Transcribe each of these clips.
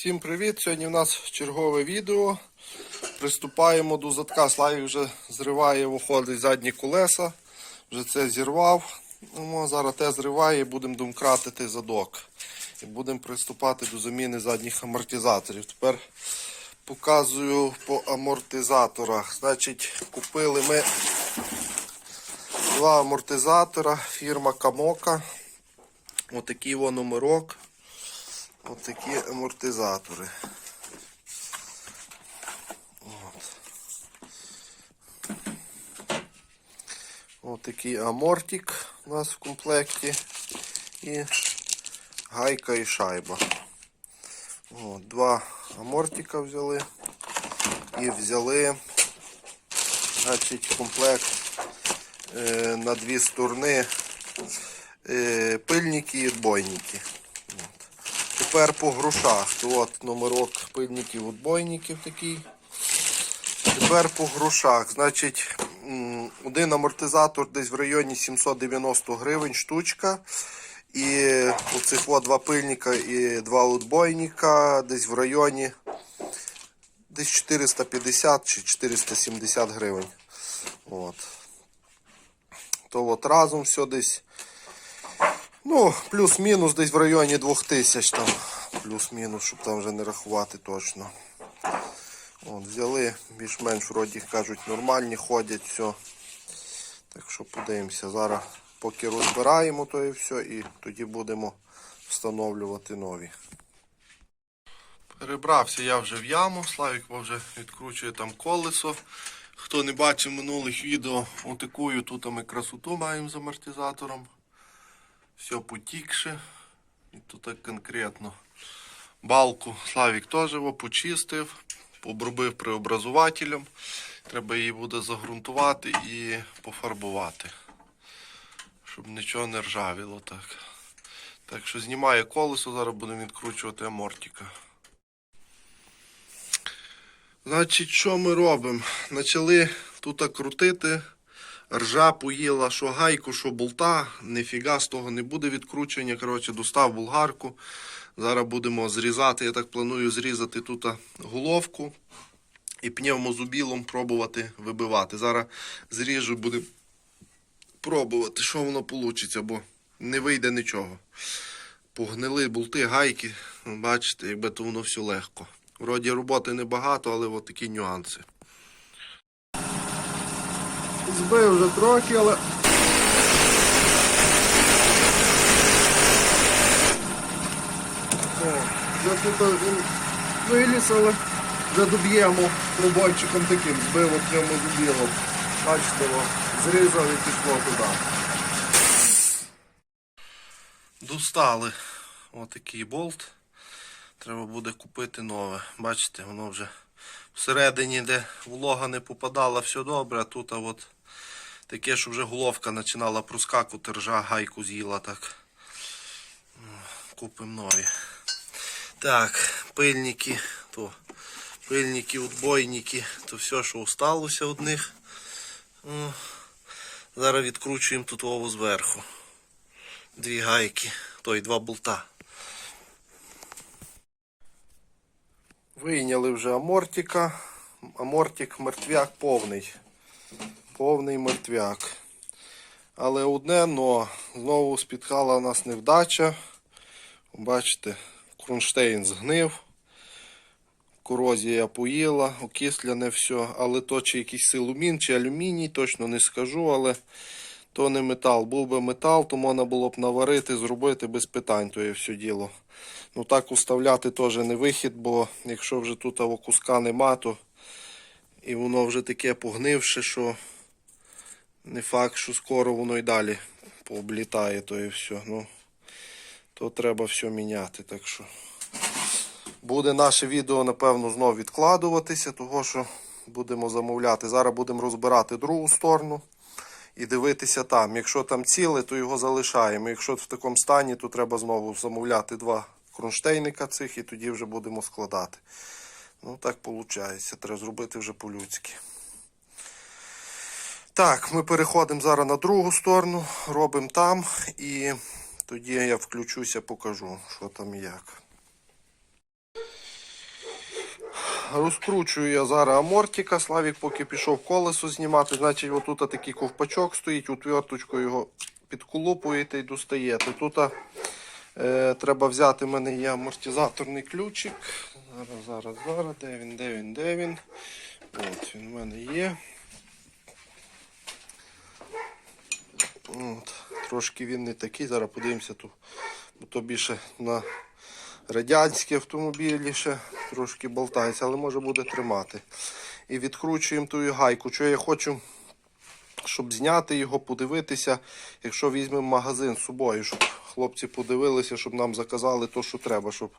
Всім привіт! Сьогодні в нас чергове відео. Приступаємо до задка. Славік вже зриває, виходить задні колеса. Вже це зірвав. Ну, зараз те зриває і будемо домкратити задок. І будемо приступати до заміни задніх амортизаторів. Тепер показую по амортизаторах. Значить, купили ми два амортизатора, фірма Камока. Отакий во номерок. Отакі амортизатори. От. Отакий амортик у нас в комплекті. І гайка і шайба. От, два амортика взяли. І взяли значить, комплект е, на дві сторони е, пильники і отбойники. Тепер по грошах. От номерок пильників отбойників такий. Тепер по грошах. Значить, один амортизатор десь в районі 790 гривень штучка. І оцих от два пильника і два отбойника десь в районі десь 450 чи 470 гривень. От. То от разом все десь. Ну, плюс-мінус десь в районі 2000 там. Плюс-мінус, щоб там вже не рахувати точно. От, взяли, більш-менш вроді кажуть, нормальні ходять, все. Так що подивимося. Зараз поки розбираємо то і все, і тоді будемо встановлювати нові. Перебрався я вже в яму, Славік вже відкручує там колесо. Хто не бачив минулих відео, отакую тут ми красоту маємо з амортизатором. Все потікше. І тут так конкретно. Балку Славік теж його почистив, обробив преобразувателем. Треба її буде загрунтувати і пофарбувати. Щоб нічого не ржавіло так. Так що знімає колесо, зараз будемо відкручувати амортика. Значить, що ми робимо? Почали тут крутити. Ржа поїла, що гайку, що болта. Ніфіга з того не буде відкручення. Коротше, достав болгарку. Зараз будемо зрізати. Я так планую зрізати тут головку і пневмозубілом пробувати вибивати. Зараз зріжу, будемо пробувати, що воно вийде, бо не вийде нічого. Погнили болти, гайки. Бачите, якби то воно все легко. Вроді роботи небагато, але от такі нюанси. Збив вже трохи, але. О, вже тут він виліз, але вже доб'ємо пробойчиком таким, збив ньому зубілом. Бачите, о, зрізав і пішло туди. Достали отакий болт. Треба буде купити нове. Бачите, воно вже всередині, де волога не попадала, все добре, а тут а от таке, що вже головка починала проскакувати, ржа гайку з'їла так. Купимо нові. Так, пильники, то пильники, отбойники, то все, що осталося від них. Зараз відкручуємо тут ову зверху. Дві гайки, той два болта. Вийняли вже амортика. Амортик мертвяк повний. Повний мертвяк. Але одне, но знову спіткала нас невдача. Бачите, кронштейн згнив. Корозія поїла, окисляне все. Але то чи якийсь силумін, чи алюміній, точно не скажу, але то не метал. Був би метал, то можна було б наварити, зробити без питань, то є все діло. Ну так уставляти теж не вихід, бо якщо вже тут куска нема, то і воно вже таке погнивше, що не факт, що скоро воно й далі пооблітає, то і все. Ну, то треба все міняти. Так що буде наше відео, напевно, знов відкладуватися, того що будемо замовляти. Зараз будемо розбирати другу сторону і дивитися там. Якщо там ціле, то його залишаємо. Якщо в такому стані, то треба знову замовляти два кронштейника цих і тоді вже будемо складати. Ну так виходить. Треба зробити вже по-людськи. Так, ми переходимо зараз на другу сторону, робимо там і тоді я включуся, покажу, що там і як. розкручую я зараз амортика. Славік поки пішов колесо знімати. Значить, отут такий ковпачок стоїть, отверточку його підколупуєте і достаєте. Тут е, треба взяти, в мене є амортизаторний ключик. Зараз, зараз, зараз. Де він, де він, де він? От, він в мене є. От, трошки він не такий. Зараз подивимося тут. Бо то більше на радянські автомобілі ще трошки болтається, але може буде тримати. І відкручуємо ту гайку. Що я хочу, щоб зняти його, подивитися, якщо візьмемо магазин з собою, щоб хлопці подивилися, щоб нам заказали те, що треба, щоб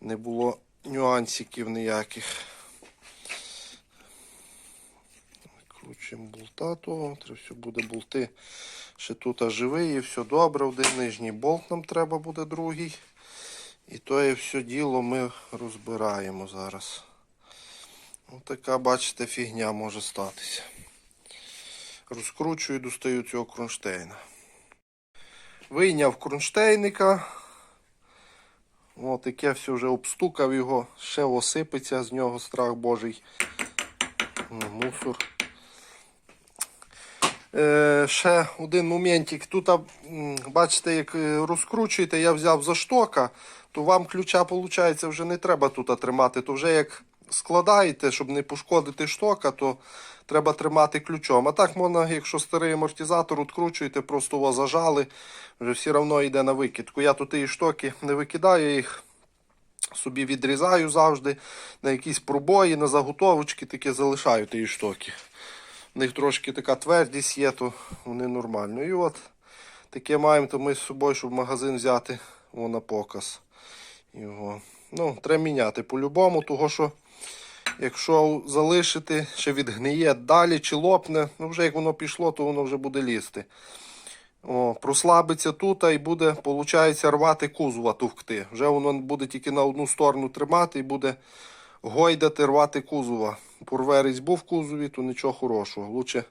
не було нюансиків ніяких. Кручуємо болта того, треба все буде болти. Ще тут живий і все добре. Один нижній болт нам треба буде другий. І то є все діло ми розбираємо зараз. Ось така, бачите, фігня може статися. Розкручую, достаю цього кронштейна. Вийняв кронштейника. Ось таке все вже обстукав його, ще осипеться з нього страх божий. Ну, Мусор. Е, ще один моментик. Тут, бачите, як е, розкручуєте, я взяв за штока, то вам ключа, виходить, вже не треба тут тримати. То вже як складаєте, щоб не пошкодити штока, то треба тримати ключом. А так можна, якщо старий амортизатор відкручуєте, просто його зажали, вже все одно йде на викидку. Я тут і штоки не викидаю їх. Собі відрізаю завжди на якісь пробої, на заготовочки таке залишаю ті штоки. В них трошки така твердість є, то вони нормально. І от таке маємо то ми з собою, щоб магазин взяти о, на показ. Його. Ну, треба міняти по-любому, того що якщо залишити, ще відгниє далі чи лопне, ну вже як воно пішло, то воно вже буде лізти. О, прослабиться тут і буде, виходить, рвати кузова товкти. Вже воно буде тільки на одну сторону тримати і буде гойдати, рвати кузова. Порве різьбу в кузові, то нічого хорошого. Лучше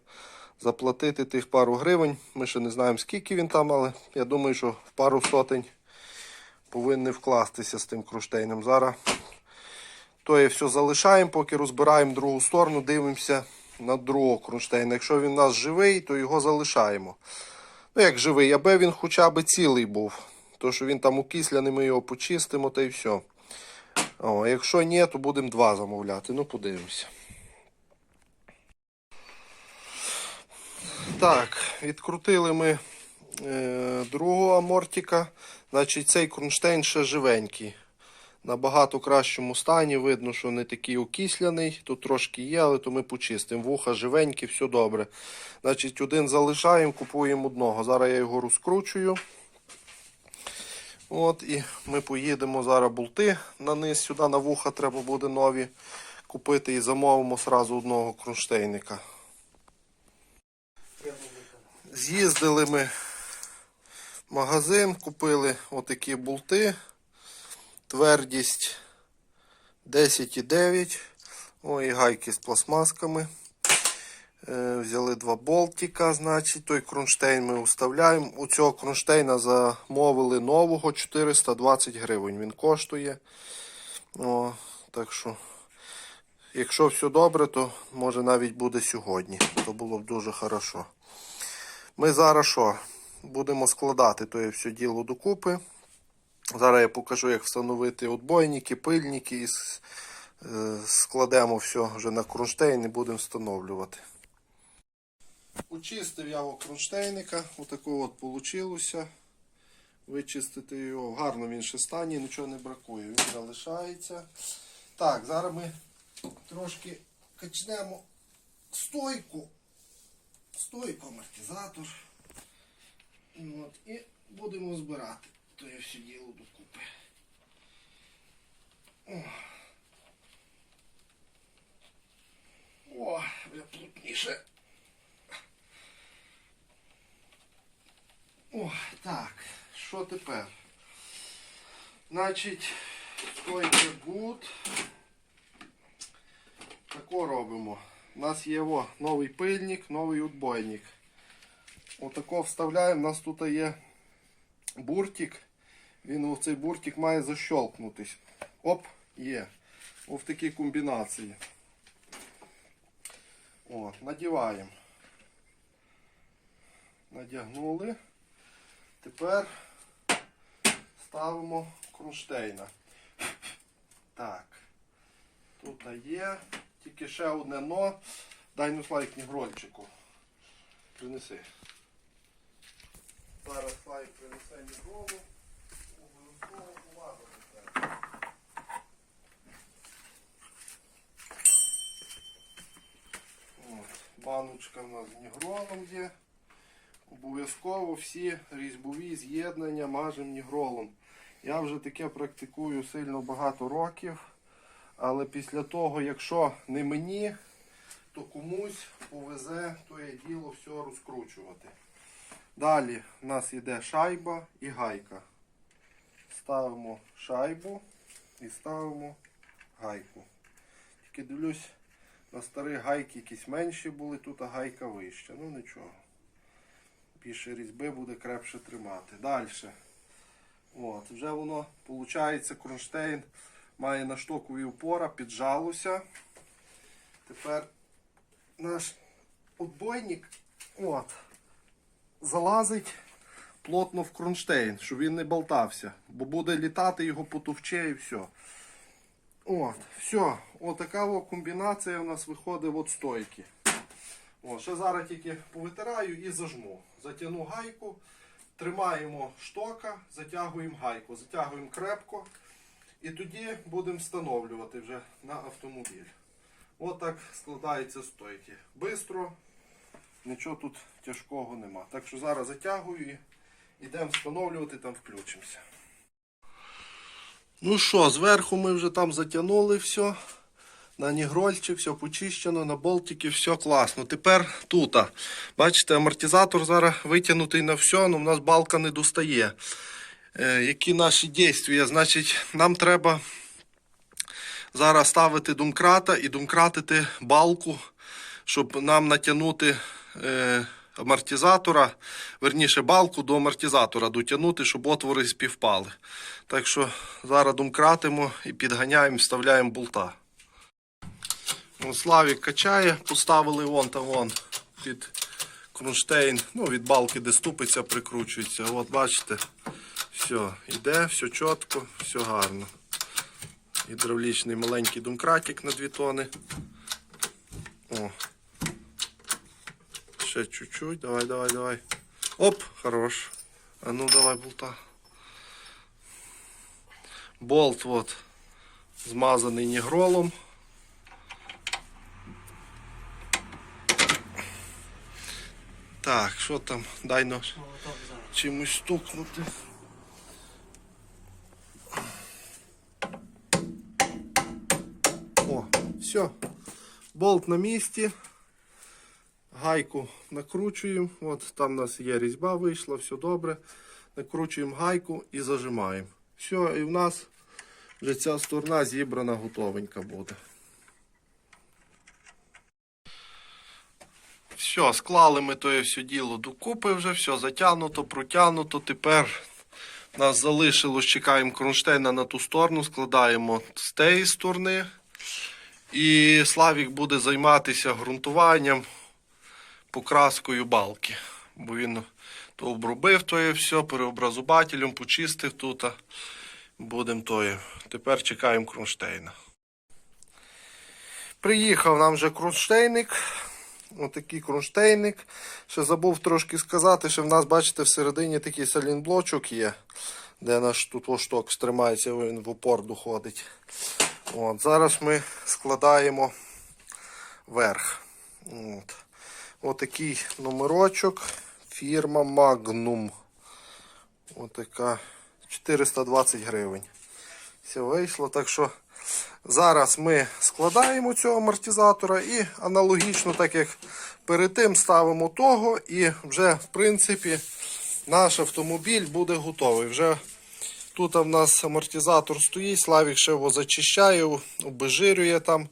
заплатити тих пару гривень. Ми ще не знаємо, скільки він там, але я думаю, що в пару сотень повинні вкластися з тим кронштейном. Зараз то є все залишаємо, поки розбираємо другу сторону, дивимося на другого кронштейна. Якщо він у нас живий, то його залишаємо. Ну, як живий, аби він хоча б цілий був. То, що він там укисляний, ми його почистимо та й все. О, якщо ні, то будемо два замовляти. Ну, подивимося. Так, відкрутили ми е, другого амортика. Значить, цей кронштейн ще живенький. Набагато кращому стані. Видно, що не такий окисляний. Тут трошки є, але то ми почистимо. Вуха живенькі, все добре. Значить, один залишаємо, купуємо одного. Зараз я його розкручую. От, і ми поїдемо зараз болти на низ. Сюди на вуха треба буде нові купити і замовимо сразу одного кронштейника. З'їздили ми в магазин, купили отакі болти. Твердість 10,9. Ой, гайки з пластмасками. Е, Взяли два болтика, значить, той кронштейн ми вставляємо. У цього кронштейна замовили нового 420 гривень. Він коштує. О, так що, якщо все добре, то може навіть буде сьогодні. То було б дуже хорошо. Ми зараз що? Будемо складати то все діло докупи. Зараз я покажу, як встановити отбойники, пильники і е, складемо все вже на кронштейн і будемо встановлювати. Очистив я його кронштейника, отакого от получилося. Вичистити його. Гарно він ще стані, нічого не бракує. Він залишається. Так, зараз ми трошки качнемо стойку. Стойку, амортизатор. От, і будемо збирати. То я все діло докупи. О, О плотніше. О, так, що тепер? Значить, стойки гуд. Тако робимо. У нас є о, новий пильник, новий отбойник. Отако вставляємо. У нас тут є буртик. Він цей буртик має защолкнутись. Оп, є. в такій комбінації. О, надіваємо. Надягнули. Тепер ставимо кронштейна. Так. Тут є. Тільки ще одне но. Дай ну слайк нігрольчику. Принеси. Зараз слайк принесе нігролу. Обов'язково увагу тебе. Баночка в нас з нігролом є. Обов'язково всі різьбові з'єднання мажемо нігролом. Я вже таке практикую сильно багато років. Але після того, якщо не мені, то комусь повезе тоє діло все розкручувати. Далі в нас йде шайба і гайка. Ставимо шайбу і ставимо гайку. Тільки дивлюсь, на старі гайки якісь менші були, тут а гайка вища. Ну нічого. Більше різьби буде крепше тримати. Далі. От, вже воно, виходить, кронштейн має на штокові упора, піджалося. Тепер наш отбойник от, залазить плотно в кронштейн, щоб він не болтався. Бо буде літати, його потовче і все. От, все. Отака комбінація у нас виходить от стойки. О, ще зараз тільки повитираю і зажму. Затягну гайку, тримаємо штока, затягуємо гайку, затягуємо крепко. І тоді будемо встановлювати вже на автомобіль. От так складаються стойки. Бистро, нічого тут тяжкого нема. Так що зараз затягую і йдемо встановлювати, там включимося. Ну що, зверху ми вже там затягнули все. На нігрольчик, все почищено, на болтики, все класно. Тепер тут. Бачите, амортизатор зараз витягнутий на все, але в нас балка не достає. Е, які наші дійства? Значить, нам треба зараз ставити думкрата і думкратити балку, щоб нам натягнути е, амортизатора, верніше балку до амортизатора дотягнути, щоб отвори співпали. Так що зараз думкратимо і підганяємо, вставляємо болта. Ну, Славік качає, поставили вон та вон під кронштейн, ну від балки, де ступиться, прикручується. От бачите, все, йде, все чітко, все гарно. Гідравлічний маленький думкратик на 2 тони. О. Ще чуть-чуть, давай, давай, давай. Оп, хорош. А ну давай болта. Болт вот змазаний нігролом. Так, що там? Дай нож. Чимось стукнути. О, все. Болт на місці. Гайку накручуємо. От там у нас є різьба вийшла, все добре. Накручуємо гайку і зажимаємо. Все, і в нас вже ця сторона зібрана, готовенька буде. Все, склали ми то все діло докупи вже, все затягнуто, протягнуто. Тепер нас залишилось, чекаємо кронштейна на ту сторону, складаємо з тієї сторони. І Славік буде займатися ґрунтуванням, покраскою балки. Бо він то обробив то все, переобразувателем, почистив тут. Будемо тое. Тепер чекаємо кронштейна. Приїхав нам вже кронштейник. Отакий кронштейник. Ще забув трошки сказати, що в нас, бачите, всередині такий салінблочок є, де наш тут ошток стримається, він в упор доходить. От, Зараз ми складаємо верх. От. Отакий номерочок. Фірма Magnum. Отака 420 гривень. Все вийшло. Так що зараз ми складаємо цього амортизатора і аналогічно, так як перед тим ставимо того, і вже, в принципі, наш автомобіль буде готовий. Вже Тут в нас амортизатор стоїть, Славік ще його зачищає, обезжирює там,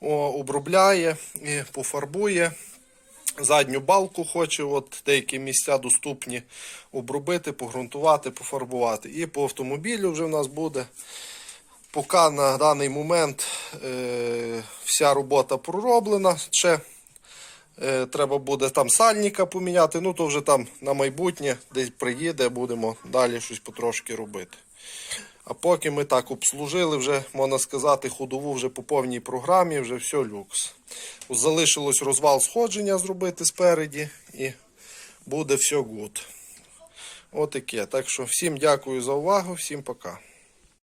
обробляє і пофарбує. Задню балку хоче, от деякі місця доступні обробити, погрунтувати, пофарбувати. І по автомобілю вже в нас буде. Поки на даний момент е, вся робота пророблена. Ще е, треба буде там сальника поміняти, ну то вже там на майбутнє десь приїде, будемо далі щось потрошки робити. А поки ми так обслужили, вже можна сказати, ходову вже по повній програмі, вже все люкс. Залишилось розвал сходження зробити спереді і буде все гуд. Отаке. Так що всім дякую за увагу, всім пока.